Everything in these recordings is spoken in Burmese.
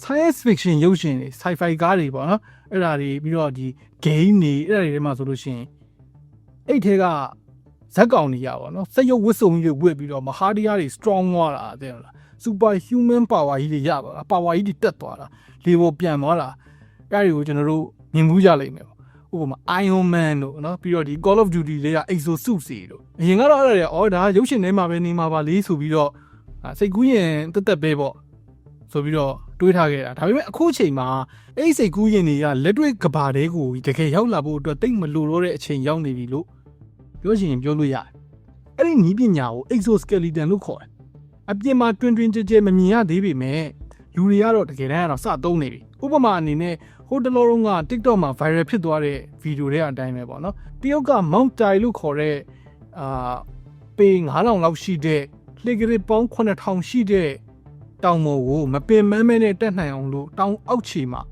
science fiction ရုပ်ရှင်တွေ sci-fi ကားတွေပေါ့နော်အဲ့ဒါတွေပြီးတော့ဒီ game တွေအဲ့ဒါတွေထဲမှာဆိုလို့ရှိရင်အဲ့ထဲကဇက်ကောင်တွေရပါတော့စက်ရုပ်ဝစ်စုံကြီးတွေဝစ်ပြီးတော့မဟာတရားတွေ strong သွားတာတဲ့ဟုတ်လား super human power ကြီးတွေရပါလား power ကြီးတွေတက်သွားတာလေပေါ်ပြန်သွားတာအဲ့ဒီကိုကျွန်တော်တို့မြင်မှုကြလိမ့်မယ်ပေါ့ဥပမာ Iron Man တို့နော်ပြီးတော့ဒီ Call of Duty တွေက Exosuit တွေတို့အရင်ကတော့အဲ့ဒါတွေအော်ဒါရုပ်ရှင်ထဲမှာပဲနေမှာပါလေဆိုပြီးတော့အာစိတ်ကူးရင်တက်တက်ပဲပေါ့ဆိုပြီးတော့ တွေးထားခဲ့တာဒါပေမဲ့အခုချိန်မှာအဲ့ဒီစိတ်ကူးရင်တွေကလက်တွေ့ကဘာတဲကိုတကယ်ရောက်လာဖို့အတွက်တိတ်မလိုတော့တဲ့အချိန်ရောက်နေပြီလို့ပြောချင်ရင်ပြောလို့ရတယ်အဲ့ဒီနီးပညာကို exoskeleton လို့ခေါ်တယ်အပြင်မှာတွင်တွင်ကြဲကြဲမမြင်ရသေးပေမဲ့လူတွေကတော့တကယ်တမ်းကတော့စသုံးနေပြီဥပမာအနေနဲ့ဟိုတလောလုံးက TikTok မှာ viral ဖြစ်သွားတဲ့ဗီဒီယိုတွေအတိုင်းပဲပေါ့နော်တရုတ်က Mount Tai လို့ခေါ်တဲ့အာပေ9000လောက်ရှိတဲ့လှေကလေးပေါင်း9000ရှိတဲ့ တောင်ပေါ်ကိုမပင်မန်းမဲနဲ့တက်နိုင်အောင်လို့တောင်အောက်ခြေမှာ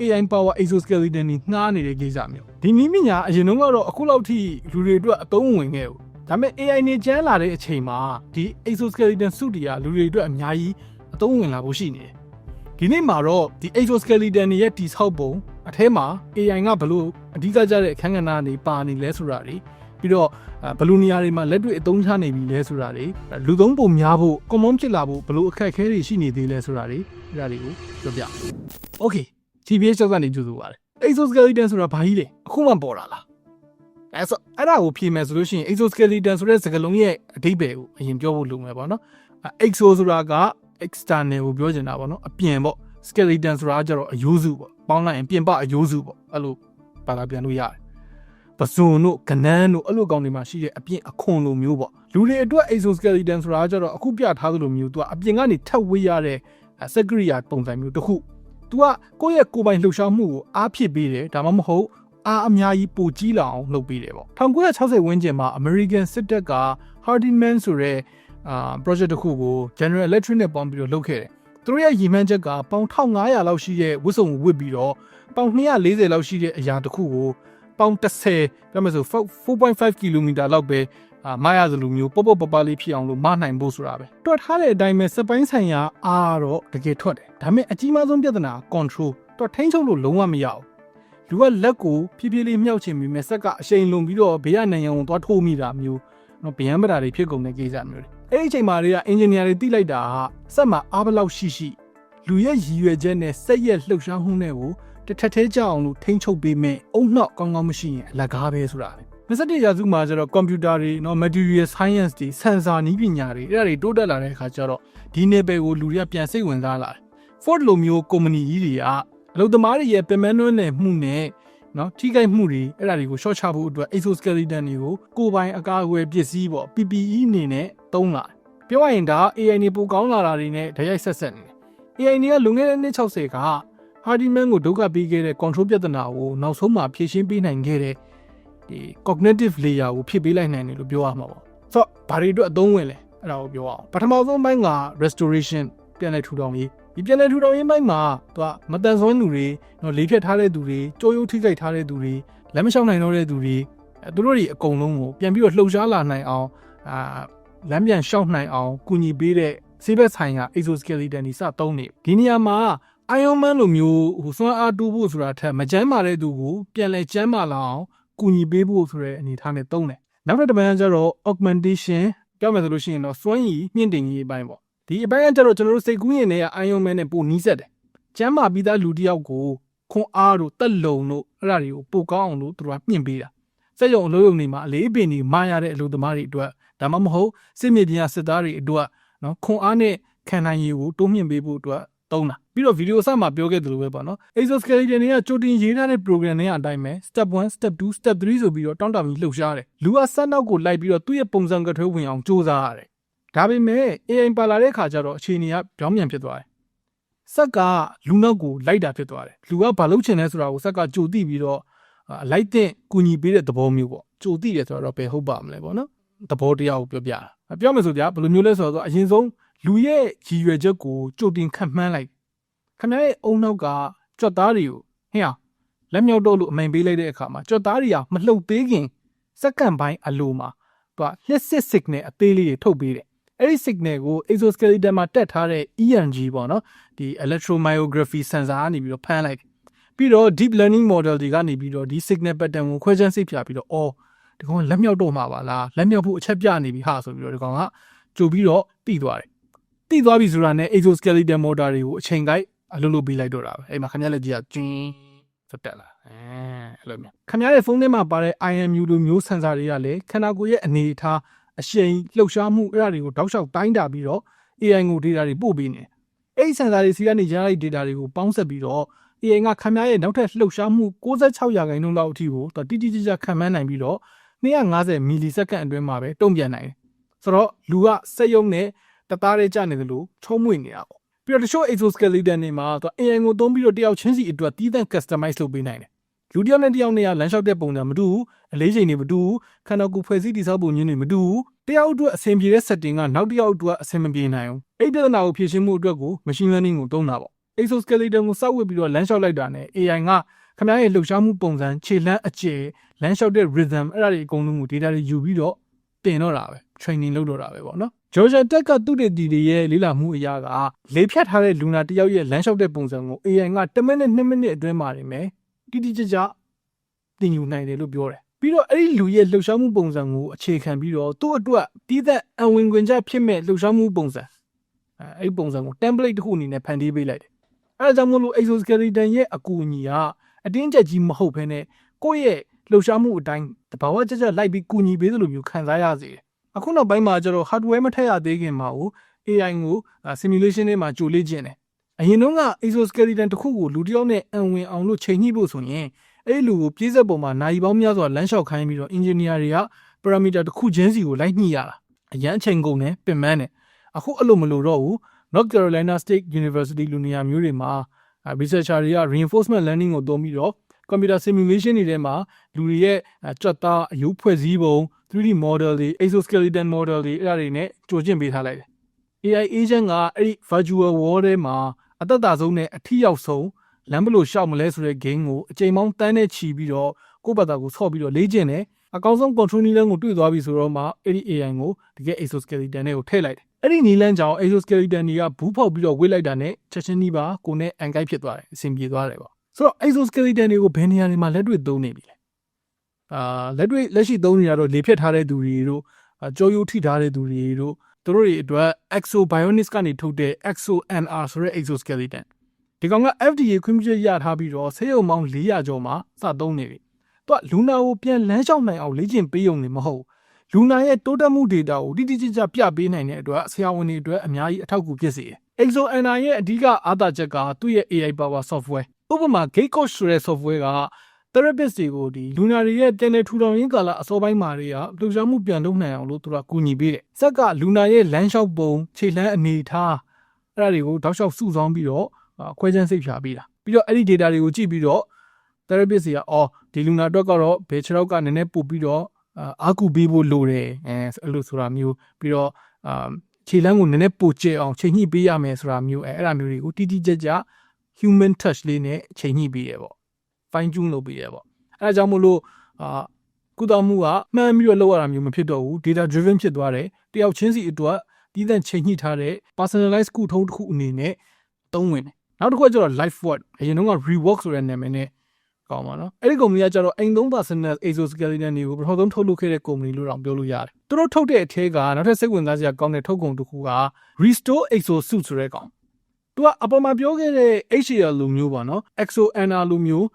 AI power exoskeleton นี่ငှားနေတဲ့ကိစ္စမျိုးဒီနည်းပညာအရင်တုန်းကတော့အခုလောက်ထိလူတွေအတွက်အသုံးဝင်ခဲ့ဘူးဒါပေမဲ့ AI နေကျန်းလာတဲ့အချိန်မှာဒီ exoskeleton suit တွေကလူတွေအတွက်အများကြီးအသုံးဝင်လာဖို့ရှိနေတယ်ဒီနေ့မှာတော့ဒီ exoskeleton တွေရဲ့တိဆောက်ပုံအထဲမှာ AI ကဘလို့အဓိကကျတဲ့အခန်းကဏ္ဍတွေပါနေလဲဆိုတာတွေ ပြီးတော့ဘယ်လိုနေရာတွေမှာလက်တွေ့အသုံးချနေပြီလဲဆိုတာတွေလူသုံးပုံများဖို့ common ဖြစ်လာဖို့ဘလို့အခက်အခဲတွေရှိနေသေးလဲဆိုတာတွေအဲ့ဒါတွေကိုပြောပြ Okay TBH ကျောက်ကနေကြိုဆိုပါတယ် exoskeleton ဆိုတာဘာကြီးလဲအခုမှပေါ်လာလားအဲဆိုအဲ့ဒါကိုဖြေမယ်ဆိုလို့ရှိရင် exoskeleton ဆိုတဲ့စကားလုံးရဲ့အဓိပ္ပာယ်ကိုအရင်ပြောဖို့လိုမယ်ပေါ့နော်အဲ exo ဆိုတာက external ကိုပြောချင်တာပေါ့နော်အပြင်ပေါ့ skeleton ဆိုတာကကျတော့အယိုးစုပေါ့ပေါင်းလိုက်ရင်ပြင်ပအယိုးစုပေါ့အဲ့လိုပါလာပြန်လို့ရတယ် ပစုံတို့ကနန်းတို့အဲ့လိုကောင်တွေမှာရှိတဲ့အပြင်အခွန်လိုမျိုးပေါ့လူတွေအတွက် exoskeleton ဆိုတာကကျတော့အခုပြထားသလိုမျိုးသူကအပြင်ကနေထပ်ဝေးရတဲ့စက်ကရိယာပုံစံမျိုးတစ်ခု तू ကကိုယ့်ရဲ့ကိုယ်ပိုင်လှုပ်ရှားမှုကိုအားဖြစ်ပေးတယ်ဒါမှမဟုတ်အားအများကြီးပိုကြီးလာအောင်လုပ်ပေးတယ်ပေါ့1960ဝန်းကျင်မှာ American စစ်တပ်က Hardyman ဆိုတဲ့အာ project တစ်ခုကို General Electric နဲ့ပေါင်းပြီးတော့လုပ်ခဲ့တယ်သူတို့ရဲ့ရည်မှန်းချက်ကပေါင်1500လောက်ရှိတဲ့ဝတ်စုံကိုဝတ်ပြီးတော့ပေါင်240လောက်ရှိတဲ့အရာတစ်ခုကို ပေါင်30ပြောမယ်ဆို4.5 km လောက်ပဲအာမရသလိုမျိုးပေါ့ပေါ့ပပလေးဖြစ်အောင်လို့မနိုင်ဖို့ဆိုတာပဲတွက်ထားတဲ့အတိုင်းပဲစက်ပိုင်းဆိုင်ရာအားတော့တကယ်ထွက်တယ်ဒါပေမဲ့အကြီးမားဆုံးပြဿနာ control တွက်ထိန်းချုပ်လို့လုံးဝမရဘူးလူကလက်ကိုဖြည်းဖြည်းလေးမြှောက်ချင်ပြီးမဲ့စက်ကအရှိန်လွန်ပြီးတော့ဘေးကနိုင်အောင်သွားထိုးမိတာမျိုးနော်ဗျံပတာတွေဖြစ်ကုန်တဲ့ကိစ္စမျိုးတွေအဲ့ဒီအချိန်မှာတွေကအင်ဂျင်နီယာတွေတိလိုက်တာကစက်မှာအားဘလောက်ရှိရှိလူရဲ့ရည်ရွယ်ချက်နဲ့စက်ရဲ့လှုပ်ရှားမှုနဲ့ကို တစ်ထက်သေးကြအောင်လို့ထိန်းချုပ်ပေးမယ်အုံနောက်ကောင်းကောင်းမရှိရင်အလကားပဲဆိုတာပဲ27ရာစုမှာကျတော့ကွန်ပျူတာတွေနော် material science တွေ sensor နည်းပညာတွေအဲ့ဒါတွေတိုးတက်လာတဲ့အခါကျတော့ဒီနယ်ပယ်ကိုလူတွေကပြန်စိတ်ဝင်စားလာတယ် Ford လိုမျိုး company ကြီးတွေကအလုပ်သမားတွေရဲ့ပင်မနှွမ်းနယ်မှုနဲ့နော်ထိခိုက်မှုတွေအဲ့ဒါတွေကို short ချဖို့အတွက် exoskeleton တွေကိုကိုယ်ပိုင်အကာအကွယ်ပစ္စည်းပေါ့ PPE အနေနဲ့သုံးလာပြောရရင်ဒါ AI တွေပိုကောင်းလာတာတွေနဲ့ဓာတ်ရိုက်ဆက်ဆက်နေတယ် AI တွေကလွန်ခဲ့တဲ့နှစ်60က Hardyman ကိုဒုက္ခပေးခဲ့တဲ့ control ပြဿနာကိုနောက်ဆုံးမှာဖြေရှင်းပေးနိုင်ခဲ့တဲ့ဒီ cognitive layer ကိုဖြည့်ပေးလိုက်နိုင်တယ်လို့ပြောရမှာပေါ့ဆိုတော့ဘာတွေအတွက်အသုံးဝင်လဲအဲ့ဒါကိုပြောအောင်ပထမဆုံးပိုင်းက restoration ပြန်လည်ထူထောင်ရေးဒီပြန်လည်ထူထောင်ရေးပိုင်းမှာသူကမတန်ဆွမ်းသူတွေနော်လေးဖြတ်ထားတဲ့သူတွေကြိုးရုပ်ထိခိုက်ထားတဲ့သူတွေလက်မလျှောက်နိုင်တော့တဲ့သူတွေအဲသူတို့တွေအကုန်လုံးကိုပြန်ပြီးတော့လှုပ်ရှားလာနိုင်အောင်အာလမ်းပြန်လျှောက်နိုင်အောင်ကူညီပေးတဲ့ဆေးဘက်ဆိုင်ရာ exoskeleton တွေစသုံးနေဒီနေရာမှာ Iron Man လိုမျိုးဟိုစွမ်းအားတိုးဖို့ဆိုတာထက်မကျန်းမာတဲ့သူကိုပြန်လဲကျန်းမာလာအောင်ကူညီပေးဖို့ဆိုတဲ့အနေအထားနဲ့သုံးတယ်နောက်တစ်တစ်ပိုင်းကျတော့ augmentation ပြောမယ်ဆိုလို့ရှိရင်တော့စွမ်းရည်မြင့်တင်ရေးအပိုင်းပေါ့ဒီအပိုင်းကကျတော့ကျွန်တော်တို့စိတ်ကူးရင်တွေက Iron Man နဲ့ပိုနီးစပ်တယ်ကျန်းမာပြီးသားလူတစ်ယောက်ကိုခွန်အားတို့တက်လုံတို့အဲ့ဒါတွေကိုပိုကောင်းအောင်လို့သူတို့ကမြင့်ပေးတာစက်ရုံအလုပ်ရုံတွေမှာအလေးပင်တွေမာရတဲ့အလုပ်သမားတွေအတွက်ဒါမှမဟုတ်စစ်မြေပြင်ကစစ်သားတွေအတွက်နော်ခွန်အားနဲ့ခံနိုင်ရည်ကိုတိုးမြင့်ပေးဖို့အတွက် သုံးတာပြီးတော့ဗီဒီယိုအစမှာပြောခဲ့သလိုပဲပေါ့နော် exoskeleton တွေကကြိုတင်ရေးထားတဲ့ program တွေအတိုင်းပဲ step 1 step 2 step 3ဆိုပြီးတော့တောင်းတပြီးလှုပ်ရှားတယ်လူကစက်နောက်ကိုလိုက်ပြီးတော့သူ့ရဲ့ပုံစံကထွေးဝင်အောင်စူးစမ်းရတယ်ဒါပေမဲ့ AI ပါလာတဲ့ခါကျတော့အခြေအနေကပြောင်းပြန်ဖြစ်သွားတယ်စက်ကလူနောက်ကိုလိုက်တာဖြစ်သွားတယ်လူကဘာလုပ်ချင်လဲဆိုတာကိုစက်ကကြိုသိပြီးတော့အလိုက်တဲ့ကူညီပေးတဲ့သဘောမျိုးပေါ့ကြိုသိတယ်ဆိုတော့ဘယ်ဟုတ်ပါမလဲပေါ့နော်သဘောတရားကိုပြောပြတာပြောမယ်ဆိုကြဘယ်လိုမျိုးလဲဆိုတော့အရင်ဆုံး လူရဲ့ရည်ရွယ်ချက်ကိုကြိုတင်ခန့်မှန်းလိုက်ခင်ဗျားရဲ့အုံနောက်ကကြွက်သားတွေကိုဟင်းဟာလက်မြောက်တော့လို့အမိန်ပေးလိုက်တဲ့အခါမှာကြွက်သားတွေကမလှုပ်သေးခင်စက္ကန့်ပိုင်းအလိုမှာသူကလျှက်စစ်စစ်နဲ့အသေးလေးတွေထုတ်ပေးတယ်အဲ့ဒီ signal ကို exoskeleton မှာတက်ထားတဲ့ EMG ပေါ့နော်ဒီ electromyography sensor ကနေပြီးတော့ဖမ်းလိုက်တယ်ပြီးတော့ deep learning model တွေကနေပြီးတော့ဒီ signal pattern ကိုခွဲခြမ်းစိတ်ဖြာပြီးတော့အော်ဒီကောင်ကလက်မြောက်တော့မှာပါလားလက်မြောက်ဖို့အချက်ပြနေပြီဟာဆိုပြီးတော့ဒီကောင်ကကြိုပြီးတော့တိသွားတယ် တိသွားပြီဆိုတာနဲ့ exoskeleton motor တွေကိုအချိန်ကိုက်အလုပ်လုပ်ပေးလိုက်တော့တာပဲအဲ့မှာခင်ဗျားလက်ကြီးကကျင်းစတက်လာအဲအဲ့လိုမျိုးခင်ဗျားရဲ့ဖုန်းထဲမှာပါတဲ့ IMU လိုမျိုး sensor တွေကလည်းခန္ဓာကိုယ်ရဲ့အနေအထားအရှိန်လှုပ်ရှားမှုအဲ့ဒါတွေကိုတောက်လျှောက်တိုင်းတာပြီးတော့ AI ကို data တွေပို့ပေးနေတယ်အဲ့ဒီ sensor တွေစီကနေရလိုက် data တွေကိုပေါင်းဆက်ပြီးတော့ AI ကခင်ဗျားရဲ့နောက်ထပ်လှုပ်ရှားမှု66ရာခိုင်နှုန်းလောက်အထိကိုတိတိကျကျခံမှန်းနိုင်ပြီးတော့250မီလီစက္ကန့်အတွင်းမှာပဲတုံ့ပြန်နိုင်တယ်ဆိုတော့လူကစက်ရုံနဲ့ တသားလေးကြာနေတယ်လို့ချုံးမွေနေတာပေါ့ပြီးတော့တချို့ exoskeleton တွေမှာသူ AI ကိုသုံးပြီးတော့တယောက်ချင်းစီအတွက်တီးသန့် customize လုပ်ပေးနိုင်တယ်လူတစ်ယောက်နဲ့တစ်ယောက်နဲ့ကလမ်းလျှောက်တဲ့ပုံစံမတူဘူးအလေးချိန်တွေမတူဘူးခန္ဓာကိုယ်ဖွဲ့စည်းတည်ဆောက်ပုံညင်းတွေမတူဘူးတယောက်အတွက်အဆင်ပြေတဲ့ setting ကနောက်တစ်ယောက်အတွက်အဆင်မပြေနိုင်ဘူးအဲ့ဒီပြဿနာကိုဖြေရှင်းမှုအတွက်ကို machine learning ကိုသုံးတာပေါ့ exoskeleton ကိုစောက်ဝစ်ပြီးတော့လမ်းလျှောက်လိုက်တာနဲ့ AI ကခင်ဗျားရဲ့လှုပ်ရှားမှုပုံစံခြေလှမ်းအကျယ်လမ်းလျှောက်တဲ့ rhythm အဲ့ဒါတွေအကုန်လုံးကို data တွေယူပြီးတော့တင်တော့တာပဲ training လုပ်တော့တာပဲပေါ့နော် Georgia Tech ကသူတည်တည်တွေရဲ့လေ့လာမှုအရာကလေဖြတ်ထားတဲ့လူနာတစ်ယောက်ရဲ့လမ်းလျှောက်တဲ့ပုံစံကို AI က10မိနစ်2မိနစ်အတွင်းမှာနေမယ်တိတိကျကျတင်ယူနိုင်တယ်လို့ပြောတယ်ပြီးတော့အဲ့ဒီလူရဲ့လှုပ်ရှားမှုပုံစံကိုအခြေခံပြီးတော့သူ့အတွက်တီးသက်အဝင်ခွင်ချက်ဖြစ်မဲ့လှုပ်ရှားမှုပုံစံအဲအဲ့ဒီပုံစံကို template တစ်ခုအနေနဲ့ဖန်တီးပေးလိုက်တယ်အဲဒါကြောင့်မို့လို့ exoskeleton ရဲ့အကူအညီကအတင်းကျပ်ကြီးမဟုတ်ဘဲနဲ့ကိုယ့်ရဲ့လှုပ်ရှားမှုအတိုင်းတဘာဝကြကြလိုက်ပြီးကူညီပေးသလိုမျိုးခံစားရစေတယ် အခုနောက်ပိုင်းမှာကျတော့ hardware မထည့်ရသေးခင်မှာကို AI ကို simulation ထဲမှာကြိုလေ့ကျင့်တယ်အရင်တော့က exoskeleton တစ်ခုကိုလူတစ်ယောက်နဲ့အံဝင်အောင်လို့ချိန်ညှိဖို့ဆိုရင်အဲ့ဒီလူကိုပြေးဆက်ပေါ်မှာနိုင်ပေါင်းများစွာလမ်းလျှောက်ခိုင်းပြီးတော့ engineer တွေက parameter တစ်ခုချင်းစီကိုလိုက်ညှိရတာအရန်အချိန်ကုန်တယ်ပင်ပန်းတယ်အခုအဲ့လိုမလို့တော့ဘူး North Carolina State University လူနေရာမျိုးတွေမှာ researcher တွေက reinforcement learning ကိုသုံးပြီးတော့ computer simulation တွေထဲမှာလူတွေရဲ့ကြွက်သားအယုဖွဲ့စည်းပုံ 3D model တွေ exoskeleton model တွေအဲ့ဒါတွေနဲ့ကြိုကျင့်ပေးထားလိုက်တယ် AI agent ကအဲ့ဒီ virtual world ထဲမှာအသက်တာဆုံးနဲ့အထီရောက်ဆုံးလမ်းဘလို့ရှောက်မလဲဆိုတဲ့ game ကိုအချိန်ပေါင်းတန်းနဲ့ချီပြီးတော့ကိုယ့်ဘာသာကိုဆော့ပြီးတော့လေ့ကျင့်တယ်အကောင်းဆုံး control နည်းလမ်းကိုတွေ့သွားပြီဆိုတော့မှအဲ့ဒီ AI ကိုတကယ် exoskeleton နဲ့ကိုထည့်လိုက်တယ်အဲ့ဒီနည်းလမ်းကြောင့် exoskeleton တွေကဘူးဖောက်ပြီးတော့ဝေ့လိုက်တာနဲ့ချက်ချင်းဒီပါကိုနဲ့အန်ကိုက်ဖြစ်သွားတယ်အဆင်ပြေသွားတယ်ပေါ့ဆိုတော့ exoskeleton တွေကိုဘယ်နေရာတွေမှာလက်တွေ့သုံးနေပြီလဲ အာလက်တွေ့လက်ရှိသုံးနေရတော့လေဖြတ်ထားတဲ့သူတွေတို့ကြောရိုးထိထားတဲ့သူတွေတို့သူတို့တွေအတွက် exobionics ကနေထုတ်တဲ့ exonr ဆိုတဲ့ exoskeleton ဒီကောင်က FDA ခွင့်ပြုချက်ရထားပြီးတော့ဆေးရုံပေါင်း400ကျော်မှာစသုံးနေပြီ။သူကလူနာကိုပြန်လမ်းလျှောက်နိုင်အောင်လေ့ကျင့်ပေးုံနေမဟုတ်လူနာရဲ့တိုးတက်မှု data ကိုတိတိကျကျပြပေးနိုင်တဲ့အတွက်ဆရာဝန်တွေအတွက်အများကြီးအထောက်အကူဖြစ်စေတယ်။ ExoNR ရဲ့အဓိကအားသာချက်ကသူ့ရဲ့ AI power software ဥပမာ Gatecoach ဆိုတဲ့ software က therapist တွေကိုဒီလူနာတွေရဲ့ပြန်လည်ထူထောင်ရင်းကာလအစောပိုင်းမှာတွေကလှူရှားမှုပြန်လုပ်နိုင်အောင်လို့သူကကူညီပေးတယ်။စက်ကလူနာရဲ့လမ်းလျှောက်ပုံခြေလှမ်းအနေထားအဲ့ဒါတွေကိုတောက်လျှောက်စုဆောင်းပြီးတော့ခွဲခြမ်းစိတ်ဖြာပေးတာပြီးတော့အဲ့ဒီ data တွေကိုကြည့်ပြီးတော့ therapist တွေကအော်ဒီလူနာအတွက်ကတော့ဘယ်ခြေထောက်ကနည်းနည်းပို့ပြီးတော့အာကူပေးဖို့လိုတယ်အဲအဲ့လိုဆိုတာမျိုးပြီးတော့အာခြေလမ်းကိုနည်းနည်းပိုကျဲအောင်ချိန်ညှိပေးရမယ်ဆိုတာမျိုးအဲအဲ့ဒါမျိုးတွေကိုတိတိကျကျ human touch လေးနဲ့ချိန်ညှိပေးရပေါ့ fine tune လုပ်ပေးရပေါ့အဲဒါကြောင့်မို့လို့အာကုသမှုကမှန်ပြီးတော့လုပ်ရတာမျိုးမဖြစ်တော့ဘူး data driven ဖြစ်သွားတယ်တယောက်ချင်းစီအတွက်တည်တဲ့ချိန်ညှိထားတဲ့ personalized ကုထုံးတစ်ခုအနေနဲ့သုံးဝင်တယ်နောက်တစ်ခုကကျတော့ life word အရင်တုန်းက rework ဆိုတဲ့နာမည်နဲ့ကောင်းပါနော်အဲ့ဒီကုမ္ပဏီကကျတော့အိမ်သုံး personal exoskeleton တွေကိုပထမဆုံးထုတ်လုပ်ခဲ့တဲ့ကုမ္ပဏီလို့တောင်ပြောလို့ရတယ်သူတို့ထုတ်တဲ့အထက်ကနောက်ထပ်စိတ်ဝင်စားစရာကောင်းတဲ့ထုတ်ကုန်တစ်ခုက restore exosuit ဆိုတဲ့ကောင်သူကအပေါ်မှာပြောခဲ့တဲ့ HCL လိုမျိုးပါနော် ExoNR လိုမျိုး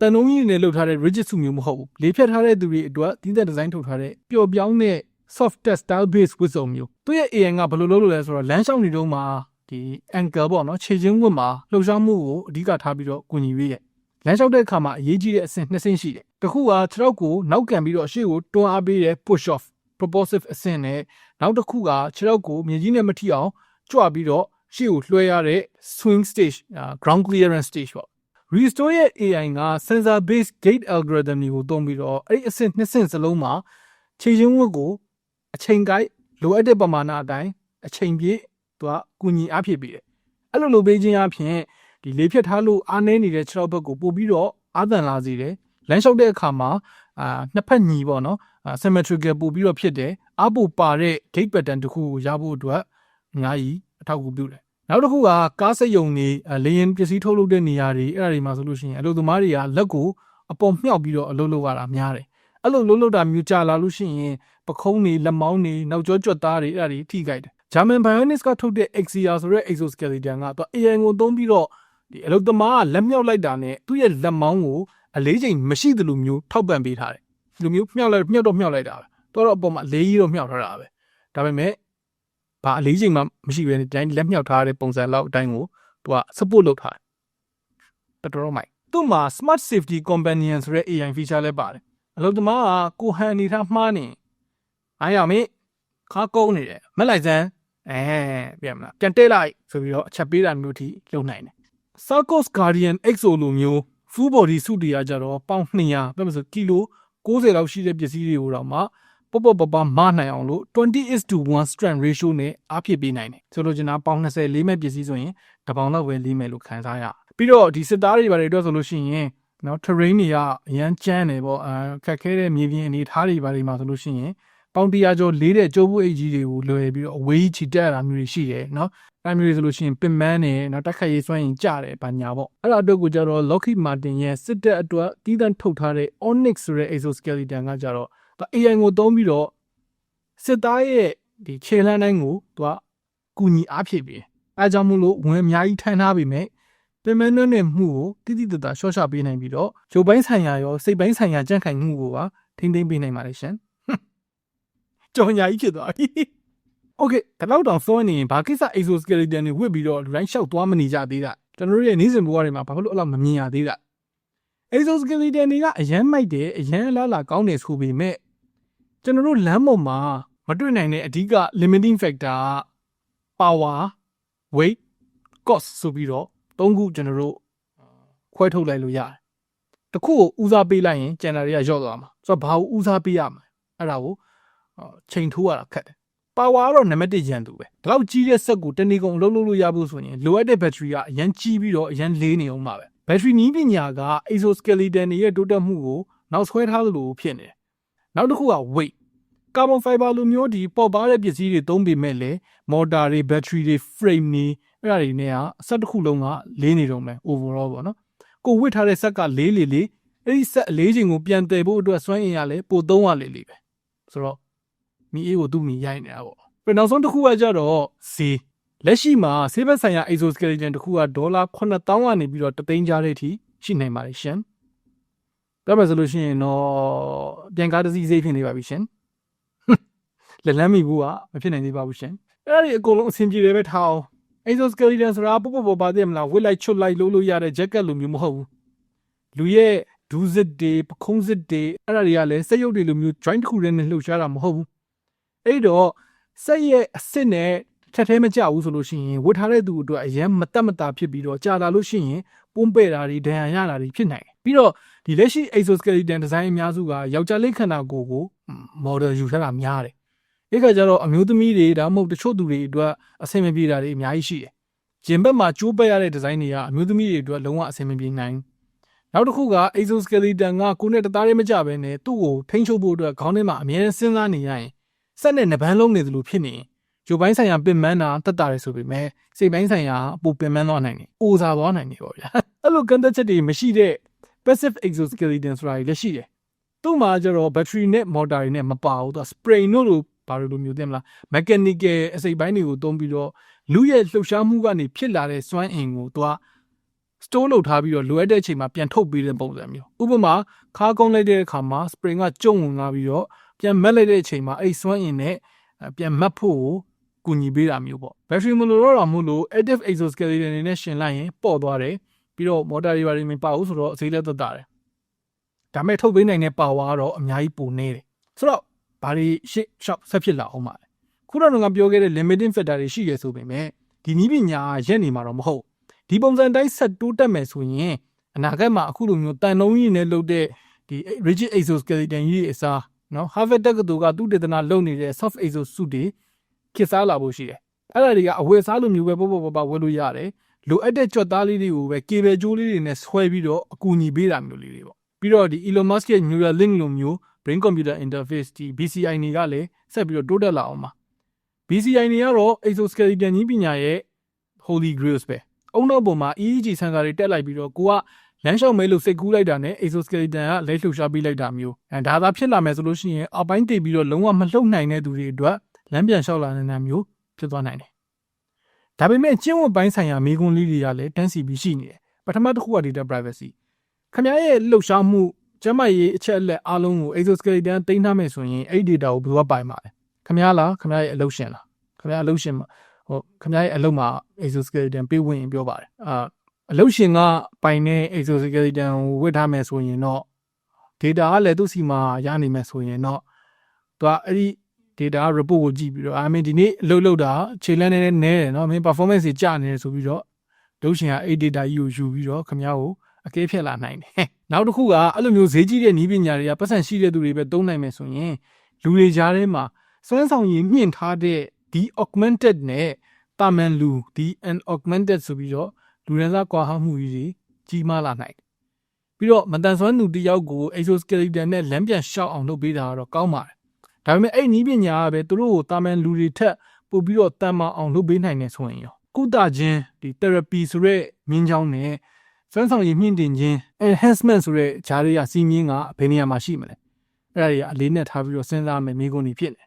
တန်တုံးကြီးနဲ့လှုပ်ထားတဲ့ rigid စုမျိုးမဟုတ်ဘူးလေဖြတ်ထားတဲ့သူတွေအတွက်ဒီသက်ဒီဇိုင်းထုတ်ထားတဲ့ပျော်ပြောင်းတဲ့ soft textile base ဝတ်စုံမျိုးသူရဲ့ AI ကဘယ်လိုလုပ်လို့လဲဆိုတော့လမ်းလျှောက်နေတော့မှာဒီ ankle ပေါ့နော်ခြေချင်းဝတ်မှာလှုပ်ရှားမှုကိုအဓိကထားပြီးတော့ကူညီပေးရဲ့လမ်းလျှောက်တဲ့အခါမှာအရေးကြီးတဲ့အဆင့်နှစ်ဆင့်ရှိတယ်တစ်ခုကခြေထောက်ကိုနောက်ကန်ပြီးတော့ရှေ့ကိုတွန်းအားပေးတဲ့ push off propulsive အဆင့်နဲ့နောက်တစ်ခုကခြေထောက်ကိုမြေကြီးနဲ့မထိအောင်ကြွပြီးတော့ရှေ့ကိုလွှဲရတဲ့ swing stage ground clearance stage ပေါ့ restore ရဲ့ AI က sensor based gate algorithm တွေကိုသုံးပြီးတော့အဲ့ဒီအဆင့်နှစ်ဆင့်စလုံးမှာခြေချင်းဝတ်ကိုအချိန်ကိုက်လိုအပ်တဲ့ပမာဏအတိုင်းအချိန်ပြည့်သူကကူညီအားဖြစ်ပေးတယ်အဲ့လိုလိုပေးခြင်းအပြင်ဒီလေဖြတ်ထားလို့အားနည်းနေတဲ့ခြေထောက်ဘက်ကိုပို့ပြီးတော့အာသန်လာစေတယ်လမ်းလျှောက်တဲ့အခါမှာအာနှစ်ဖက်ညီပေါ့နော် symmetrical ပို့ပြီးတော့ဖြစ်တယ်အပိုပါတဲ့ gate pattern တစ်ခုကိုရဖို့အတွက်အများကြီးအထောက်အကူပြုတယ် နောက်တစ်ခုကကားစက်ယုံတွေအဲလေရင်ပစ္စည်းထုတ်လုပ်တဲ့နေရာတွေအဲ့ဒါတွေမှာဆိုလို့ရှိရင်အလုပ်သမားတွေကလက်ကိုအပေါ်မြှောက်ပြီးတော့အလုပ်လုပ်ရတာများတယ်အဲ့လိုလုပ်လို့တာမျိုးကြာလာလို့ရှိရင်ပခုံးတွေလက်မောင်းတွေနောက်ကျောကြွက်သားတွေအဲ့ဒါတွေထိခိုက်တယ် German Bionics ကထုတ်တဲ့ Exia ဆိုတဲ့ exoskeleton ကသူ AI ကိုသုံးပြီးတော့ဒီအလုပ်သမားကလက်မြောက်လိုက်တာနဲ့သူ့ရဲ့လက်မောင်းကိုအလေးချိန်မရှိသလိုမျိုးထောက်ပံ့ပေးထားတယ်ဒီလိုမျိုးမြှောက်လိုက်မြှောက်တော့မြှောက်လိုက်တာပဲတော်တော့အပေါ်မှာအလေးကြီးတော့မြှောက်ထားတာပဲဒါပေမဲ့ ဘာအလေးချိန်မှမရှိဘဲနဲ့တိုင်းလက်မြှောက်ထားတဲ့ပုံစံလောက်အတိုင်းကိုသူက support လုပ်ထားတယ်တော်တော်မိုက်သူ့မှာ smart safety companion ဆိုတဲ့ AI feature လည်းပါတယ်အလုပ်သမားကကိုဟန်အနေထားမှားနေအားရမေးခါကုန်းနေတယ်မက်လိုက်စမ်းအဲပြန်မလားပြန်တက်လိုက်ဆိုပြီးတော့အချက်ပေးတာမျိုးထိလုပ်နိုင်တယ် Sarcos Guardian EXO လိုမျိုး full body suit တွေကကြတော့ပေါင်200ပဲမဆိုကီလို60လောက်ရှိတဲ့ပစ္စည်းတွေကိုတော့မှ ပေါ့ပေါ့ပပမနိုင်အောင်လို့20:1 strength ratio နဲ့အားဖြည့်ပေးနိုင်တယ်ဆိုလိုချင်တာပေါင်20လေးမဲ့ပစ္စည်းဆိုရင်တစ်ပေါင်လောက်ပဲလေးမဲ့လို့ခံစားရပြီးတော့ဒီစစ်သားတွေဘာတွေအတွက်ဆိုလို့ရှိရင်နော် terrain တွေကအရန်ကျန်းတယ်ပေါ့အဲခက်ခဲတဲ့မြေပြင်အနေအထားတွေဘာတွေမှာဆိုလို့ရှိရင်ပေါင်တရားကျော်လေးတဲ့ကျိုးဘူးအိတ်ကြီးတွေကိုလွယ်ပြီးတော့အဝေးကြီးချီတက်ရတာမျိုးတွေရှိတယ်နော်အဲမျိုးတွေဆိုလို့ရှိရင်ပင်မန်းတယ်နော်တက်ခတ်ရေးစွမ်းရင်ကြတယ်ဘာညာပေါ့အဲ့ဒါအတွက်ကိုကြတော့ Lockheed Martin ရဲ့စစ်တပ်အတွက်တီးတန့်ထုတ်ထားတဲ့ Onyx ဆိုတဲ့ exoskeleton ကကြတော့ ဒါ AI ကိုသုံးပြီးတော့စစ်သားရဲ့ဒီခြေလှမ်းတိုင်းကိုသူကကူညီအားဖြည့်ပေးတယ်အဲကြောင့်မို့လို့ဝင်အများကြီးထမ်းထားပေမဲ့ပင်မနှွနဲ့မှုကိုတိတိတတ်တာရှော့ချပေးနိုင်ပြီးတော့ဂျိုပိုင်းဆိုင်ရာရောစိတ်ပိုင်းဆိုင်ရာကြန့်ခိုင်မှုကိုပါထိမ့်သိမ့်ပေးနိုင်ပါလေရှင်ကြော်ညာကြီးဖြစ်သွားပြီ Okay ဒါတော့တောင်စောနေရင်ဘာကိစ္စ exoskeleton တွေဝစ်ပြီးတော့လူတိုင်းရှောက်သွားမနေကြသေးတာကျွန်တော်တို့ရဲ့နေ့စဉ်ဘဝတွေမှာဘာဖြစ်လို့အဲ့လိုမမြင်ရသေးတာ exoskeleton တွေကအရန်မိုက်တယ်အရန်လာလာကောင်းတယ်ဆိုပေမဲ့ ကျွန်တော်တို့လမ်းပေါ်မှာမတွေ့နိုင်တဲ့အဓိက limiting factor က power weight cost ဆိုပြီးတော့သုံးခုကျွန်တော်တို့ခွဲထုတ်လိုက်လို့ရတယ်တစ်ခုကိုဦးစားပေးလိုက်ရင်ကျန်တာတွေကရော့သွားမှာဆိုတော့ဘာကိုဦးစားပေးရမလဲအဲ့ဒါကိုချိန်ထိုးရတာခက်တယ် power ကတော့နံပါတ်1ရန်သူပဲဒီလောက်ကြီးတဲ့စက်ကိုတနေ့ကုန်အလုပ်လုပ်လို့ရဖို့ဆိုရင်လိုအပ်တဲ့ battery ကအရန်ကြီးပြီးတော့အရန်လေးနေအောင်ပါပဲ battery နည်းပညာက exoskeleton တွေရဲ့တိုးတက်မှုကိုနောက်ဆွဲထားသလိုဖြစ်နေတယ် နောက်တစ်ခုက weight carbon fiber လိုမျိုးဒီပေါ်ပါတဲ့ပစ္စည်းတွေသုံးပေမဲ့လည်း motor တွေ battery တွေ frame တွေအဲ့ဒါတွေနဲ့ကအဆက်တစ်ခုလုံးကလေးနေတော့မယ် overall ပေါ့နော်ကိုဝစ်ထားတဲ့ဆက်ကလေးလေးလေးအဲ့ဒီဆက်အလေးချိန်ကိုပြန်တည်ဖို့အတွက်စွမ်းအင်ရလဲပိုသုံးရလေလေပဲဆိုတော့မိအေးကိုသူ့မိရိုက်နေတာပေါ့ပြီးနောက်ဆုံးတစ်ခုကကြတော့ဈေးလက်ရှိမှာဆေးဘက်ဆိုင်ရာ exoskeleton တစ်ခုကဒေါ်လာ9000ကနေပြီးတော့တသိန်းကြားတဲ့အထိရှိနိုင်ပါတယ်ရှင် ဒါမှဆိုလို့ရှိရင်တော့ပြန်ကားတစ်စီးဈေးဖြစ်နေပါပြီရှင်လက်လန်းမိဘူးကမဖြစ်နိုင်သေးပါဘူးရှင်အဲ့ဒီအကုန်လုံးအဆင်ပြေတယ်ပဲထားအောင် exoskeleton ဆိုတာပုတ်ပုတ်ပေါ်ပါသေးမလားဝစ်လိုက်ချွတ်လိုက်လို့လို့ရတဲ့ jacket လိုမျိုးမဟုတ်ဘူးလူရဲ့ဒူးစစ်တွေပခုံးစစ်တွေအဲ့ဒါတွေကလည်းစက်ရုပ်တွေလိုမျိုး joint တစ်ခုတည်းနဲ့လှုပ်ရှားတာမဟုတ်ဘူးအဲ့တော့စက်ရဲ့အစ်စ်နဲ့ထက်ထဲမကြဘူးဆိုလို့ရှိရင်ဝတ်ထားတဲ့သူအတွက်အရင်မတက်မတာဖြစ်ပြီးတော့ကြာလာလို့ရှိရင်ပုံးပဲ့တာတွေဒဏ်ရာရတာတွေဖြစ်နိုင်တယ်ပြီးတော့ ဒီလက်ရှိ exoskeleton design အများစုကယောက်ျားလေးခန္ဓာကိုယ်ကို model ယူထားတာများတယ်ဒီခါကျတော့အမျိုးသမီးတွေဒါမှမဟုတ်တချို့သူတွေအတွက်အဆင်မပြေတာတွေအများကြီးရှိတယ်ဂျင်ဘက်မှာကျိုးပက်ရတဲ့ဒီဇိုင်းတွေကအမျိုးသမီးတွေအတွက်လုံးဝအဆင်မပြေနိုင်နောက်တစ်ခုက exoskeleton ကကိုယ်နဲ့တသားတည်းမကြဘဲနဲ့သူ့ကိုထိန်းချုပ်ဖို့အတွက်ခေါင်းထဲမှာအမြဲတမ်းစဉ်းစားနေရရင်စက်နဲ့နှပန်းလုံးနေသလိုဖြစ်နေရင်ဂျိုပိုင်းဆိုင်ရာပင်မန်းတာတက်တာရယ်ဆိုပေမဲ့စိတ်ပိုင်းဆိုင်ရာပိုပင်မန်းသွားနိုင်တယ်။အိုစားသွားနိုင်တယ်ပေါ့ဗျာ။အဲ့လိုကန်သက်ချက်တွေမရှိတဲ့ passive exoskeleton ဆိုတာတွေလည်းရှိတယ်။သူ့မှာကျတော့ battery နဲ့ motor တွေနဲ့မပါဘူးသူက spray တို့လိုဘာလို့လိုမျိုးသိမလား mechanical အစိပ်ပိုင်းတွေကိုသုံးပြီးတော့လူရဲ့လှုပ်ရှားမှုကနေဖြစ်လာတဲ့စွမ်းအင်ကိုသူက store လုပ်ထားပြီးတော့လိုအပ်တဲ့အချိန်မှာပြန်ထုတ်ပေးတဲ့ပုံစံမျိုးဥပမာခါကုန်းလိုက်တဲ့အခါမှာ spring ကကျုံဝင်လာပြီးတော့ပြန်မက်လိုက်တဲ့အချိန်မှာအဲ့စွမ်းအင်နဲ့ပြန်မက်ဖို့ကိုကူညီပေးတာမျိုးပေါ့ battery မလို့တော့မို့လို့ active exoskeleton တွေနဲ့ရှင်လိုက်ရင်ပေါ့သွားတယ် ပြီးတော့ motor တွေပါတွေမပါဘူးဆိုတော့အစိလက်သက်တာတယ်ဒါမဲ့ထုတ်ပေးနိုင်တဲ့ power ကတော့အများကြီးပိုနေတယ်ဆိုတော့ဘာတွေရှေ့ shop ဆက်ဖြစ်လာအောင်ပါလဲခုနကပြောခဲ့တဲ့ limiting factor တွေရှိရဆိုပေမဲ့ဒီနည်းပညာရက်နေမှာတော့မဟုတ်ဒီပုံစံတိုင်းဆက်တိုးတက်မယ်ဆိုရင်အနာဂတ်မှာအခုလိုမျိုးတန်နှုံးကြီးနဲ့လုပ်တဲ့ဒီ rigid exoskeleton ကြီးအစားနော် Harvard တက္ကသိုလ်ကသူတေသနာလုပ်နေတဲ့ soft exosuit တွေခေတ်စားလာဖို့ရှိတယ်အဲ့ဒါတွေကအဝယ်စားလိုမျိုးပဲပေါ့ပေါ့ပေါ့ပေါ့ဝယ်လို့ရတယ် လိုအပ်တဲ့ကြွက်သားလေးတွေကိုပဲ cable ကြိုးလေးတွေနဲ့ဆွဲပြီးတော့အကူအညီပေးတာမျိုးလေးတွေပေါ့ပြီးတော့ဒီ Elon Musk ရဲ့ Neuralink လိုမျိုး brain computer interface ဒီ BCI တွေကလည်းဆက်ပြီးတော့တိုးတက်လာအောင်ပါ BCI တွေကတော့ exoskeleton ကြီးပညာရဲ့ holy grails ပဲအုံနောက်ပေါ်မှာ EEG sensor တွေတက်လိုက်ပြီးတော့ကိုကလမ်းလျှောက်မဲလို့စိတ်ကူးလိုက်တာနဲ့ exoskeleton ကလက်လှုပ်ရှားပေးလိုက်တာမျိုးအဲဒါသာဖြစ်လာမယ်ဆိုလို့ရှိရင်အောက်ပိုင်းတည်ပြီးတော့လုံးဝမလှုပ်နိုင်တဲ့သူတွေအတွက်လမ်းပြန်လျှောက်လာတဲ့မျိုးဖြစ်သွားနိုင်တယ် ဒါပေမဲ့ကျင့်ဝတ်ပိုင်းဆိုင်ရာမိကွန်းလေးတွေကလည်းတန်းစီပြီးရှိနေတယ်ပထမတစ်ခုက data privacy ခင်ဗျားရဲ့လှုပ်ရှားမှုကျမရေးအချက်အလက်အားလုံးကို exoskeleton တင်ထားမယ်ဆိုရင်အဲ့ဒီ data ကိုဘယ်သူကပိုင်မှာလဲခင်ဗျားလားခင်ဗျားရဲ့အလုပ်ရှင်လားခင်ဗျားအလုပ်ရှင်မှာဟိုခင်ဗျားရဲ့အလုပ်မှာ exoskeleton ပေးဝင်ရင်ပြောပါတယ်အာအလုပ်ရှင်ကပိုင်တဲ့ exoskeleton ကိုဝတ်ထားမယ်ဆိုရင်တော့ data ကလည်းသူ့စီမှာရနိုင်မယ်ဆိုရင်တော့သူကအဲ့ဒီ data report ကိုကြည့်ပြီးတော့အာမင်းဒီနေ့အလုပ်လုပ်တာခြေလန်းနေနေနဲတယ်เนาะမင်း performance ကြီးကျနေတယ်ဆိုပြီးတော့လုပ်ရှင်ကအဲ့ data ကြီးကိုယူပြီးတော့ခင်ဗျားကိုအကဲဖြတ်လာနိုင်တယ်။နောက်တစ်ခုကအဲ့လိုမျိုးဈေးကြီးတဲ့နည်းပညာတွေကပတ်စံရှိတဲ့သူတွေပဲသုံးနိုင်မယ်ဆိုရင်လူတွေကြားထဲမှာစွမ်းဆောင်ရည်မြင့်ထားတဲ့ဒီ augmented နဲ့တာမန်လူဒီ an augmented ဆိုပြီးတော့လူရန်စားကွာဟမှုကြီးတွေကြီးမားလာနိုင်တယ်။ပြီးတော့မတန်ဆွမ်းသူတစ်ယောက်ကို exoskeleton နဲ့လမ်းပြန်ရှောက်အောင်လုပ်ပေးတာကတော့ကောင်းပါတယ်။ ဒါပေမဲ့အဲ့နည်းပညာကပဲသူတို့ကိုတာမန်လူတွေထက်ပို့ပြီးတော့တန်မာအောင်လုပ်ပေးနိုင်တယ်ဆိုရင်ရောကုသခြင်းဒီ therapy ဆိုတဲ့မြင်းချောင်းနဲ့စွမ်းဆောင်ရည်မြင့်တင်ခြင်း enhancement ဆိုတဲ့ဂျားတွေကစီးမြင်းကဘယ်နေရာမှာရှိမလဲအဲ့ဒါတွေကအလေးနဲ့ထားပြီးတော့စဉ်းစားမယ်မိကုန်းတွေဖြစ်နေ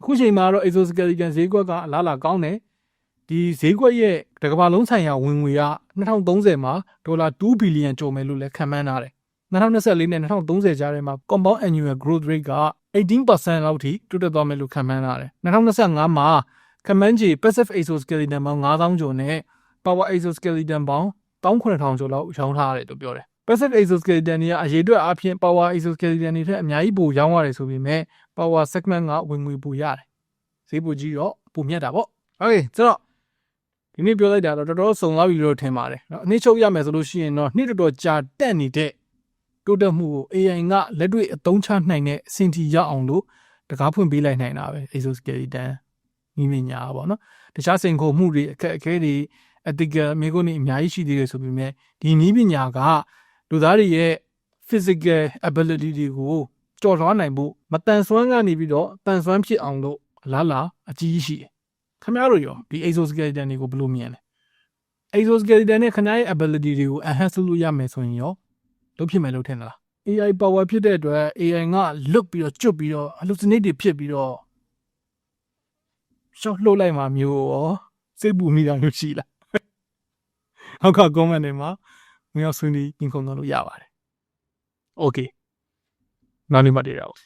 အခုချိန်မှာတော့ exoskeleton ဈေးကွက်ကအလားလာကောင်းတယ်ဒီဈေးကွက်ရဲ့တစ်ကမ္ဘာလုံးဆိုင်ရာဝင်ငွေက2030မှာဒေါ်လာ2ဘီလီယံကျော်မယ်လို့လည်းခန့်မှန်းထားတယ် 2024နဲ့2030ကြားထဲမှာ compound annual growth rate က18%လောက်ထိတိုးတက်သွားမယ်လို့ခန့်မှန်းထားတယ်။2025မှာခမန်းကြီး passive exoskeleton ပေါင်း9000ကျော်နဲ့ power exoskeleton ပေါင်း19000ကျော်လောက်ရောင်းထားရတယ်လို့ပြောတယ်။ passive exoskeleton တွေကအရေးအတွက်အပြင် power exoskeleton တွေထက်အများကြီးပိုရောင်းရတယ်ဆိုပေမဲ့ power segment ကဝင်ငွေပိုရတယ်။ဈေးပိုကြီးတော့ပိုမြတ်တာပေါ့။ Okay ဆိုတော့ဒီနေ့ပြောလိုက်တာတော့တော်တော်စုံလောက်ပြီလို့ထင်ပါတယ်။အနည်းချုပ်ရမယ်ဆိုလို့ရှိရင်တော့နှစ်တော်တော်ကြာတက်နေတဲ့ တိုးတက်မှုကို AI ကလက်တွေ့အသုံးချနိုင်တဲ့အဆင့်ထိရောက်အောင်လို့တကားဖွင့်ပေးလိုက်နိုင်တာပဲ exoskeleton မိမညာပေါ့နော်တခြားစိန်ခေါ်မှုတွေအခက်အခဲတွေ ethical မိကုန်းတွေအများကြီးရှိသေးတယ်ဆိုပေမဲ့ဒီနည်းပညာကလူသားတွေရဲ့ physical ability တွေကိုကြော်လွှားနိုင်ဖို့မတန်ဆွမ်းကနေပြီးတော့တန်ဆွမ်းဖြစ်အောင်လို့အလားလာအကြီးကြီးရှိတယ်ခင်ဗျားတို့ရောဒီ exoskeleton တွေကိုဘယ်လိုမြင်လဲ exoskeleton နဲ့ခင်ဗျားရဲ့ ability တွေကို enhance လုပ်ရမယ်ဆိုရင်ရော လုပ်ဖြစ်မယ်လို့ထင်သလား AI power ဖြစ်တဲ့အတွက် AI ကလွတ်ပြီးတော့ကျွတ်ပြီးတော့ hallucinate တွေဖြစ်ပြီးတော့ရှော့လှုပ်လိုက်မှမျိုးရောစိတ်ပူမိတာမျိုးရှိလားနောက်က comment တွေမှာဝင်ရောက်ဆွေးနွေးပြင်ခုံတော့လို့ရပါတယ် okay နောက်နေ့မှတည်းရအောင်